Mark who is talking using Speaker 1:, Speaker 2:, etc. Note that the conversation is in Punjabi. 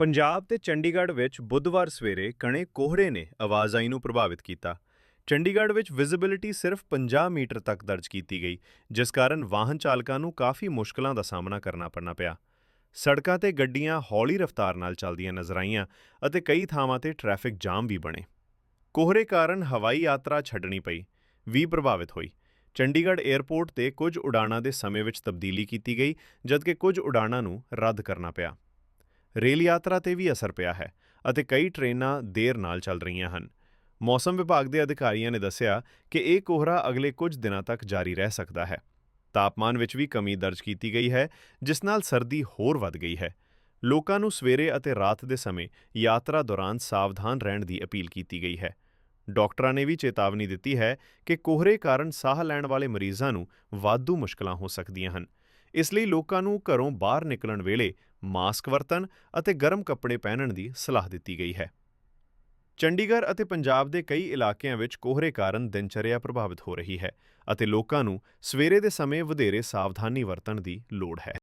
Speaker 1: ਪੰਜਾਬ ਤੇ ਚੰਡੀਗੜ੍ਹ ਵਿੱਚ ਬੁੱਧਵਾਰ ਸਵੇਰੇ ਕਣੇ ਕੋਹਰੇ ਨੇ ਆਵਾਜਾਈ ਨੂੰ ਪ੍ਰਭਾਵਿਤ ਕੀਤਾ। ਚੰਡੀਗੜ੍ਹ ਵਿੱਚ ਵਿਜ਼ਿਬਿਲਿਟੀ ਸਿਰਫ 50 ਮੀਟਰ ਤੱਕ ਦਰਜ ਕੀਤੀ ਗਈ, ਜਿਸ ਕਾਰਨ ਵਾਹਨ ਚਾਲਕਾਂ ਨੂੰ ਕਾਫੀ ਮੁਸ਼ਕਲਾਂ ਦਾ ਸਾਹਮਣਾ ਕਰਨਾ ਪੜਨਾ ਪਿਆ। ਸੜਕਾਂ ਤੇ ਗੱਡੀਆਂ ਹੌਲੀ ਰਫ਼ਤਾਰ ਨਾਲ ਚੱਲਦੀਆਂ ਨਜ਼ਰ ਆਈਆਂ ਅਤੇ ਕਈ ਥਾਵਾਂ ਤੇ ਟ੍ਰੈਫਿਕ ਜਾਮ ਵੀ ਬਣੇ। ਕੋਹਰੇ ਕਾਰਨ ਹਵਾਈ ਯਾਤਰਾ ਛੱਡਣੀ ਪਈ, ਵੀ ਪ੍ਰਭਾਵਿਤ ਹੋਈ। ਚੰਡੀਗੜ੍ਹ ਏਅਰਪੋਰਟ ਤੇ ਕੁਝ ਉਡਾਣਾਂ ਦੇ ਸਮੇਂ ਵਿੱਚ ਤਬਦੀਲੀ ਕੀਤੀ ਗਈ, ਜਦਕਿ ਕੁਝ ਉਡਾਣਾਂ ਨੂੰ ਰੱਦ ਕਰਨਾ ਪਿਆ। ਰੇਲ ਯਾਤਰਾ ਤੇ ਵੀ ਅਸਰ ਪਿਆ ਹੈ ਅਤੇ ਕਈ ਟ੍ਰੇਨਾਂ ਦੇਰ ਨਾਲ ਚੱਲ ਰਹੀਆਂ ਹਨ। ਮੌਸਮ ਵਿਭਾਗ ਦੇ ਅਧਿਕਾਰੀਆਂ ਨੇ ਦੱਸਿਆ ਕਿ ਇਹ ਕੋਹਰਾ ਅਗਲੇ ਕੁਝ ਦਿਨਾਂ ਤੱਕ ਜਾਰੀ ਰਹਿ ਸਕਦਾ ਹੈ। ਤਾਪਮਾਨ ਵਿੱਚ ਵੀ ਕਮੀ ਦਰਜ ਕੀਤੀ ਗਈ ਹੈ, ਜਿਸ ਨਾਲ ਸਰਦੀ ਹੋਰ ਵੱਧ ਗਈ ਹੈ। ਲੋਕਾਂ ਨੂੰ ਸਵੇਰੇ ਅਤੇ ਰਾਤ ਦੇ ਸਮੇਂ ਯਾਤਰਾ ਦੌਰਾਨ ਸਾਵਧਾਨ ਰਹਿਣ ਦੀ ਅਪੀਲ ਕੀਤੀ ਗਈ ਹੈ। ਡਾਕਟਰਾਂ ਨੇ ਵੀ ਚੇਤਾਵਨੀ ਦਿੱਤੀ ਹੈ ਕਿ ਕੋਹਰੇ ਕਾਰਨ ਸਾਹ ਲੈਣ ਵਾਲੇ ਮਰੀਜ਼ਾਂ ਨੂੰ ਵਾਧੂ ਮੁਸ਼ਕਲਾਂ ਹੋ ਸਕਦੀਆਂ ਹਨ। ਇਸ ਲਈ ਲੋਕਾਂ ਨੂੰ ਘਰੋਂ ਬਾਹਰ ਨਿਕਲਣ ਵੇਲੇ ਮਾਸਕ ਵਰਤਣ ਅਤੇ ਗਰਮ ਕੱਪੜੇ ਪਹਿਨਣ ਦੀ ਸਲਾਹ ਦਿੱਤੀ ਗਈ ਹੈ। ਚੰਡੀਗੜ੍ਹ ਅਤੇ ਪੰਜਾਬ ਦੇ ਕਈ ਇਲਾਕਿਆਂ ਵਿੱਚ ਕੋਹਰੇ ਕਾਰਨ ਦਿਨਚਰਿਆ ਪ੍ਰਭਾਵਿਤ ਹੋ ਰਹੀ ਹੈ ਅਤੇ ਲੋਕਾਂ ਨੂੰ ਸਵੇਰੇ ਦੇ ਸਮੇਂ ਵਧੇਰੇ ਸਾਵਧਾਨੀ ਵਰਤਣ ਦੀ ਲੋੜ ਹੈ।